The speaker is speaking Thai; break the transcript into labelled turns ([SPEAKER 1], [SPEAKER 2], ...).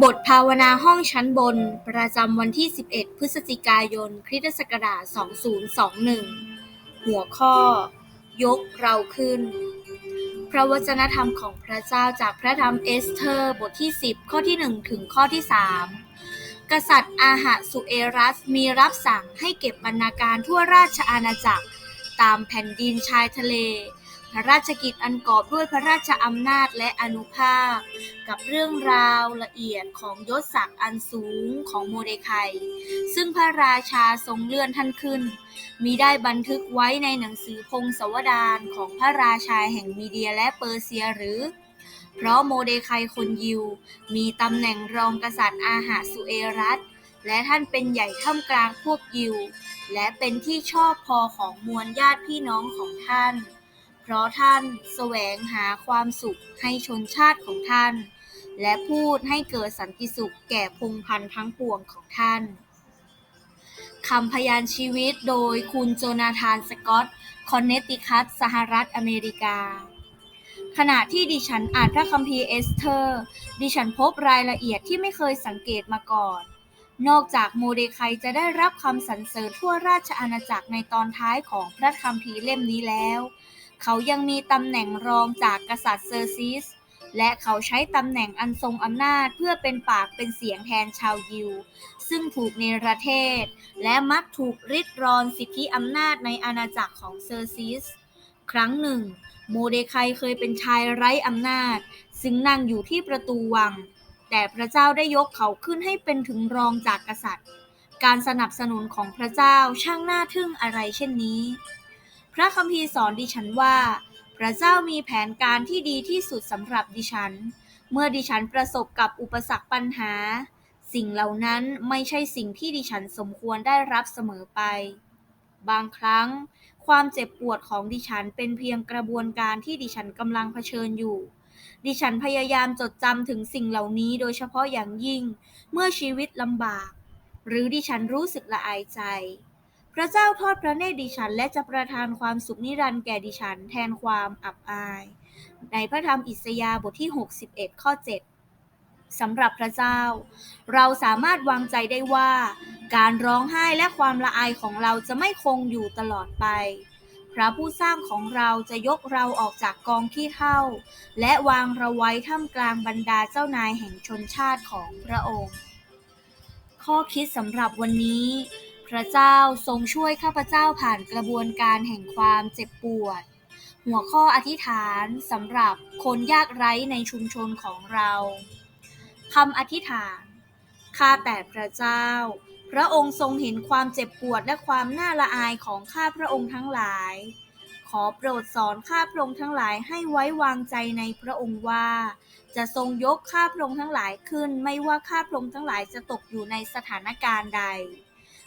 [SPEAKER 1] บทภาวนาห้องชั้นบน ประจำวันที่ 11 พฤศจิกายน คริสตศักราช 2021 หัวข้อ ยกเราขึ้น พระวจนะธรรมของพระเจ้าจากพระธรรมเอสเธอร์ บทที่ 10 ข้อที่ 1 ถึงข้อที่ 3 กษัตริย์อาหะสุเอรัสมีรับสั่งให้เก็บบรรณาการทั่วราชอาณาจักร ตามแผ่นดินชายทะเล พระราชกิจอันกอบด้วยพระราชอำนาจและอนุภาพ กับเรื่องราวละเอียดของยศศักดิ์อันสูงของโมเดไคซึ่งพระราชาทรงเลื่อนท่านขึ้น มีได้บันทึกไว้ในหนังสือพงศาวดารของพระราชาแห่งมีเดียและเปอร์เซียหรือ เพราะโมเดไคคนยิว มีตำแหน่งรองกษัตริย์อาหาสุเอรัสและท่านเป็นใหญ่ท่ามกลางพวกยิว และเป็นที่ชอบพอของมวลญาติพี่น้องของท่าน ราะท่านแสวงหาความสุขให้ชนชาติของท่าน และพูดให้เกิดสันติสุขแก่พงพันธุ์ทั้งปวงของท่านคำพยานชีวิตโดยคุณโจนาธานสกอตคอนเนตติคัตสหรัฐอเมริกา ขณะที่ดิฉันอ่านพระคัมภีร์เอสเธอร์ ดิฉันพบรายละเอียดที่ไม่เคยสังเกตมาก่อน นอกจากโมเดไคจะได้รับคำสรรเสริญทั่วราชอาณาจักรในตอนท้ายของพระคัมภีร์เล่มนี้แล้ว เขายังมีตำแหน่งรองจากกษัตริย์เซอร์ซิส และเขาใช้ตำแหน่งอันทรงอำนาจเพื่อเป็นปากเป็นเสียงแทนชาวยิว ซึ่งถูกเนประเทศ และมักถูกริดรอนสิทธิอำนาจในอาณาจักรของเซอร์ซิส ครั้งหนึ่ง โมเดไคเคยเป็นชายไร้อำนาจ ซึ่งนั่งอยู่ที่ประตูวัง แต่พระเจ้าได้ยกเขาขึ้นให้เป็นถึงรองจากกษัตริย์ การสนับสนุนของพระเจ้าช่างน่าทึ่งอะไรเช่นนี้ พระคัมภีร์สอนดิฉันว่า พระเจ้ามีแผนการที่ดีที่สุดสำหรับดิฉัน เมื่อดิฉันประสบกับอุปสรรคปัญหา สิ่งเหล่านั้นไม่ใช่สิ่งที่ดิฉันสมควรได้รับเสมอไป บางครั้ง ความเจ็บปวดของดิฉันเป็นเพียงกระบวนการที่ดิฉันกำลังเผชิญอยู่ดิฉันพยายามจดจำถึงสิ่งเหล่านี้โดยเฉพาะอย่างยิ่ง เมื่อชีวิตลำบาก หรือดิฉันรู้สึกละอายใจ พระเจ้าทอดพระเนตรดิฉัน และจะประทานความสุขนิรันดร์แก่ดิฉัน แทนความอับอาย ในพระธรรมอิสยาห์บทที่ 61 ข้อ 7สำหรับพระเจ้า เราสามารถวางใจได้ว่า การร้องไห้และความละอายของเราจะไม่คงอยู่ตลอดไป พระผู้สร้างของเราจะยกเราออกจากกองขี้เถ้าและวางเราไว้ท่ามกลางบรรดาเจ้านายแห่งชนชาติของพระองค์ ข้อคิดสำหรับวันนี้ พระเจ้าทรงช่วยข้าพเจ้าผ่านกระบวนการแห่งความเจ็บปวด หัวข้ออธิษฐานสำหรับคนยากไร้ในชุมชนของเราคำอธิษฐานข้าแต่พระเจ้า พระองค์ทรงเห็นความเจ็บปวดและความน่าละอายของข้าพระองค์ทั้งหลาย ขอโปรดสอนข้าพระองค์ทั้งหลายให้ไว้วางใจในพระองค์ว่า จะทรงยกข้าพระองค์ทั้งหลายขึ้น ไม่ว่าข้าพระองค์ทั้งหลายจะตกอยู่ในสถานการณ์ใด